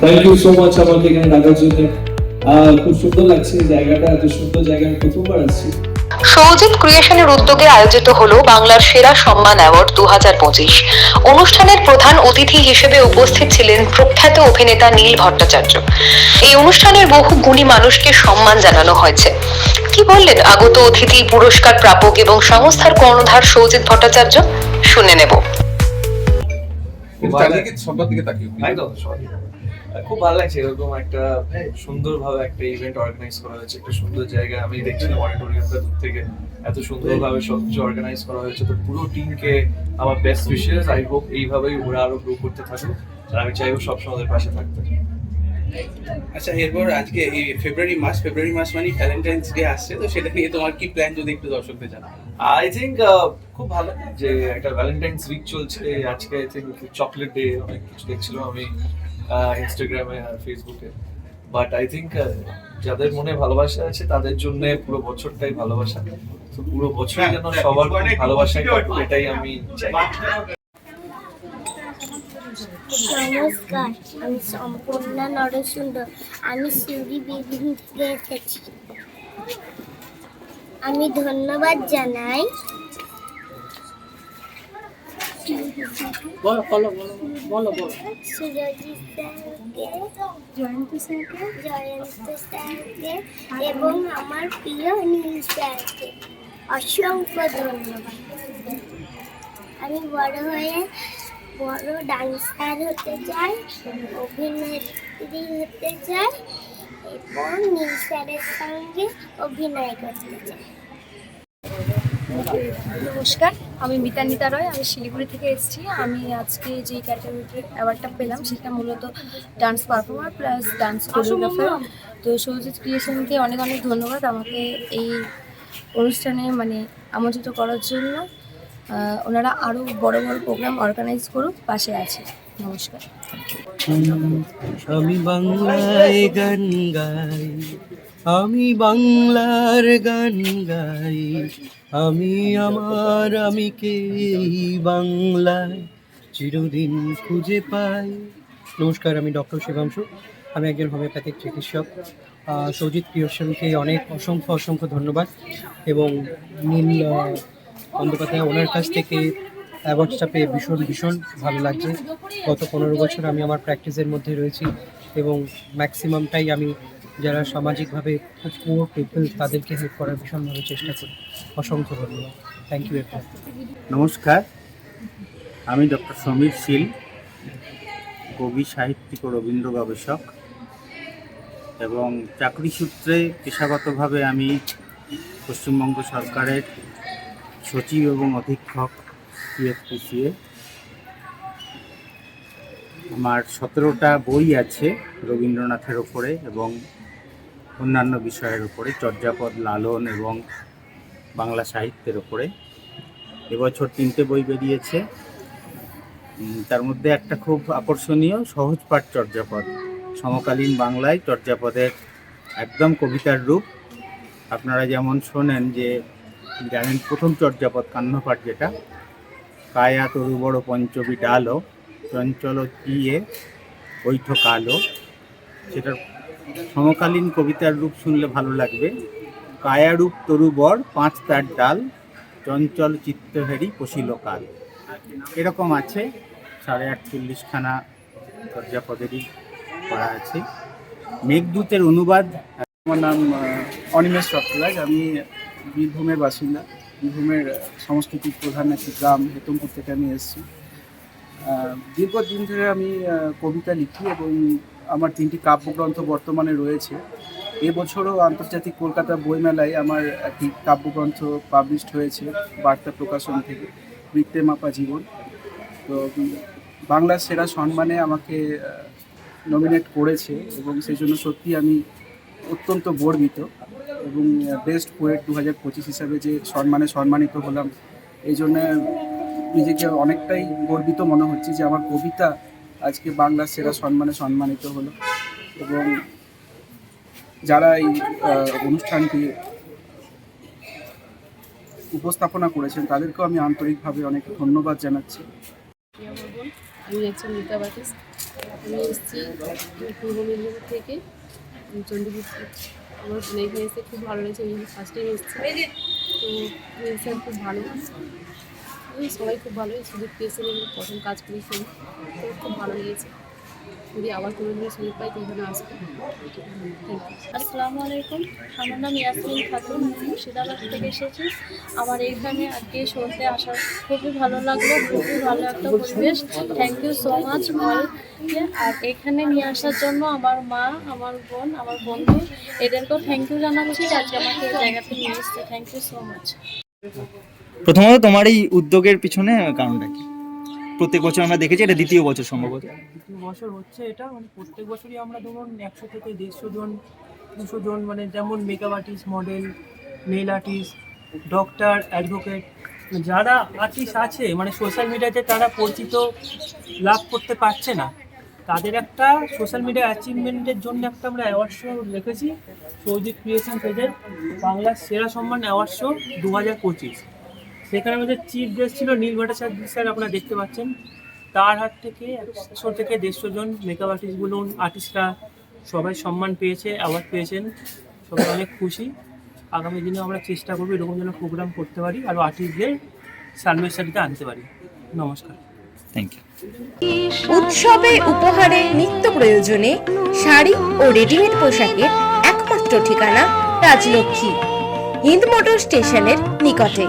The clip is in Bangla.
থ্যাংক ইউ সো মাচ আমাকে এখানে ডাকার জন্য। খুব সুন্দর লাগছে জায়গাটা, এত সুন্দর জায়গা প্রথমবার আসছি। সৌজিত ক্রিয়েশনের উদ্যোগে আয়োজিত হলো বাংলার সেরা সম্মান অ্যাওয়ার্ড দু অনুষ্ঠানের প্রধান অতিথি হিসেবে উপস্থিত ছিলেন প্রখ্যাত অভিনেতা নীল ভট্টাচার্য। এই অনুষ্ঠানের বহু গুণী মানুষকে সম্মান জানানো হয়েছে। কি বললেন আগত অতিথি, পুরস্কার প্রাপক এবং সংস্থার কর্ণধার সৌজিত ভট্টাচার্য? শুনে নেব। চারিদিকে সবার দিকে তাকিয়ে একদম খুব ভালো লাগছে এরকম একটা সুন্দরভাবে একটা ইভেন্ট অর্গানাইজ করা হয়েছে একটা সুন্দর জায়গা। আমি দেখছিলাম অডিটোরিয়ামটা দূর থেকে এত সুন্দরভাবে সবকিছু অর্গানাইজ করা হয়েছে। তো পুরো টিমকে আমার বেস্ট উইশেস আই হোপ এইভাবেই ওরা আরও গ্রো করতে থাকুক। আর আমি চাইব সবসময় ওদের পাশে থাকতে। আচ্ছা এরপর আজকে এই ফেব্রুয়ারি মাস ফেব্রুয়ারি মাস মানে ভ্যালেন্টাইন্স ডে আসছে তো সেটা নিয়ে তোমার কি প্ল্যান যদি একটু দর্শকদের জানাও? আই থিঙ্ক খুব ভালো যে একটা ভ্যালেন্টাইন্স উইক চলছে। আজকে আই থিঙ্ক চকলেট ডে অনেক কিছু দেখছিলাম আমি ইনস্টাগ্রামে আর ফেসবুকে বাট আই থিঙ্ক যাদের মনে ভালোবাসা আছে তাদের জন্য পুরো বছরটাই ভালোবাসা। তো পুরো বছর যেন সবার খুব ভালোবাসায় কাটুক এটাই আমি চাই। নমস্কার আমি সম্পূর্ণা নরসুন্দর। আমি সিউড়ি বীরভূম থেকে এসেছি। আমি ধন্যবাদ জানাই। সুরজিৎ স্যারকে জয়ন্ত স্যারকে জয়ন্ত স্যারকে এবং আমার প্রিয় নীল স্যারকে অসংখ্য ধন্যবাদ। আমি বড় হয়ে বড় ডান্সার হতে চাই অভিনেত্রী হতে চাই এবং নীল স্যারের সঙ্গে অভিনয় করতে চাই। নমস্কার আমি মিতান্বিতা রয় আমি শিলিগুড়ি থেকে এসেছি। আমি আজকে যে ক্যাটাগরিতে অ্যাওয়ার্ডটা পেলাম সেটা মূলত dance performer plus dance choreographer তো সৌজিৎ ক্রিয়েশনকে অনেক অনেক ধন্যবাদ আমাকে এই অনুষ্ঠানে মানে আমন্ত্রিত করার জন্য। ওনারা আরও বড় বড় প্রোগ্রাম অর্গানাইজ করুক, পাশে আছে। নমস্কার। আমি বাংলায় গান গাই, আমি বাংলার গান গাই, আমি আমার, আমি কে বাংলায় চিরদিন খুঁজে পাই। নমস্কার, আমি ডক্টর শিবাংশু আমি একজন হোমিওপ্যাথিক চিকিৎসক। সৌজিৎ ক্রিয়েশনকে অনেক অসংখ্য অসংখ্য ধন্যবাদ। এবং নীল বন্দ্যোপাধ্যায় ওনার কাছ থেকে অ্যাওয়ার্ডসটা পেয়ে ভীষণ ভীষণ ভালো লাগছে। গত পনেরো বছর আমি আমার প্র্যাকটিসের মধ্যে রয়েছি এবং ম্যাক্সিমামটাই আমি যারা সামাজিকভাবে খুব পুয়ার পিপল, তাদেরকে হেল্প করার ভীষণভাবে চেষ্টা করি। অসংখ্য ধন্যবাদ। থ্যাংক ইউ এরপর নমস্কার। আমি ডক্টর সমীর শীল, কবি, সাহিত্যিক ও রবীন্দ্র গবেষক এবং চাকরি সূত্রে পেশাগতভাবে আমি পশ্চিমবঙ্গ সরকারের সচিব এবং অধীক্ষক সিএফপিসিএ আমার সতেরোটা বই আছে রবীন্দ্রনাথের ওপরে এবং অন্যান্য বিষয়ের ওপরে, চর্যাপদ, লালন এবং বাংলা সাহিত্যের ওপরে। এবছর তিনটে বই বেরিয়েছে। তার মধ্যে একটা খুব আকর্ষণীয়, সহজ পাঠ চর্যাপদ। সমকালীন বাংলায় চর্যাপদের একদম কবিতার রূপ। আপনারা যেমন শোনেন যে জানেন প্রথম চর্যাপদ কান্নপাঠ যেটা। কায়া তরু বড় পঞ্চবি ডালো চঞ্চল চিয়ে বৈঠ কালো সেটার সমকালীন কবিতার রূপ শুনলে ভালো লাগবে। কায়ারূপ তরুবর পাঁচ তার ডাল চঞ্চল চিত্তহেরি পশিল কাল। এরকম আছে সাড়ে আটচল্লিশখানা চর্যাপদেরই করা আছে। মেঘদূতের অনুবাদ আমার নাম আহ, অনিমেষ রক্তরাজ আমি বীরভূমের বাসিন্দা। বীরভূমের আহ, সাংস্কৃতিক প্রধান একটি গ্রাম হেতমপুর থেকে আমি এসেছি। দীর্ঘদিন ধরে আমি কবিতা লিখি এবং আমার তিনটি কাব্যগ্রন্থ বর্তমানে রয়েছে। এবছরও আন্তর্জাতিক কলকাতা বইমেলায় আমার একটি কাব্যগ্রন্থ পাবলিশড হয়েছে বার্তা প্রকাশন থেকে বৃত্তে মাপা জীবন। তো বাংলার সেরা সম্মানে আমাকে নমিনেট করেছে এবং সেই জন্য সত্যি আমি অত্যন্ত গর্বিত। এবং বেস্ট পোয়েট দু হাজার পঁচিশ হিসাবে যে সম্মানে সম্মানিত হলাম। এই জন্য নিজেকে অনেকটাই গর্বিত মনে হচ্ছে যে আমার কবিতা আজকে বাংলার সেরা সম্মানে সম্মানিত হলো। এবং যারা এই অনুষ্ঠানটি উপস্থাপনা করেছেন, তাদেরকেও আমি আন্তরিকভাবে অনেক ধন্যবাদ জানাচ্ছি। আমি একজন মেকআপ আর্টিস্ট আমি এসেছি পূর্ব মেদিনীপুর থেকে চণ্ডীপুর আমার এখানে এসে খুব ভালো লেগেছে ওই ফার্স্ট টাইম এসেছে। তো স্যার খুব ভালো। সবাই খুব ভালো সুযোগ পেয়েছেন এবং প্রথম কাজ করেছেন। তো খুব ভালো লেগেছে। যদি আবার কোনো দিন সুযোগ পাই আসব আসসালামু আলাইকুম। আমার নাম ইয়াসমিন খাতুন মুর্শিদাবাদ থেকে এসেছি। আমার এইখানে আজকে শোতে আসার খুবই ভালো লাগল খুবই ভালো একটা পরিবেশ। থ্যাংক ইউ সো মাচ মলকে। আর এখানে নিয়ে আসার জন্য আমার মা আমার বোন আমার বন্ধু এদেরকেও থ্যাংক ইউ জানাচ্ছি আজকে আমাকে এই জায়গাতে নিয়ে এসছে। থ্যাংক ইউ সো মাচ প্রথমত তোমার এই উদ্যোগের পিছনে কারণটা কি? প্রত্যেক বছর আমরা দেখেছি, এটা দ্বিতীয় বছর সম্ভবত। দ্বিতীয় বছর হচ্ছে এটা মানে প্রত্যেক বছরই আমরা ধরুন একশো থেকে দেড়শো জন, দুশো জন মানে যেমন makeup artist model nail artist doctor advocate যারা আর্টিস্ট আছে মানে সোশ্যাল মিডিয়াতে তারা পরিচিত লাভ করতে পারছে না। তাদের একটা সোশ্যাল মিডিয়া অ্যাচিভমেন্টের জন্য একটা আমরা অ্যাওয়ার্ড শো রেখেছি সৌজিৎ ক্রিয়েশন পেজের বাংলার সেরা সম্মান অ্যাওয়ার্ড শো দু হাজার পঁচিশ। সেখানে আমাদের চিফ গেস্ট ছিল নীল ভট্টাচার্য স্যার আপনারা দেখতে পাচ্ছেন। তার হাত থেকে একশো থেকে দেড়শো জন মেকআপ আর্টিস্ট বলুন আর্টিস্টরা সবাই সম্মান পেয়েছে অ্যাওয়ার্ড পেয়েছেন। সবাই অনেক খুশি। আগামী দিনে আমরা চেষ্টা করব এরকম যেন প্রোগ্রাম করতে পারি আর আর্টিস্টদের সাথে আনতে পারি। নমস্কার। থ্যাংক ইউ উৎসবে উপহারে নিত্য প্রয়োজনে শাড়ি ও রেডিমেড পোশাকের একমাত্র ঠিকানা রাজলক্ষ্মী হিন্দ মোটর স্টেশনের নিকটে।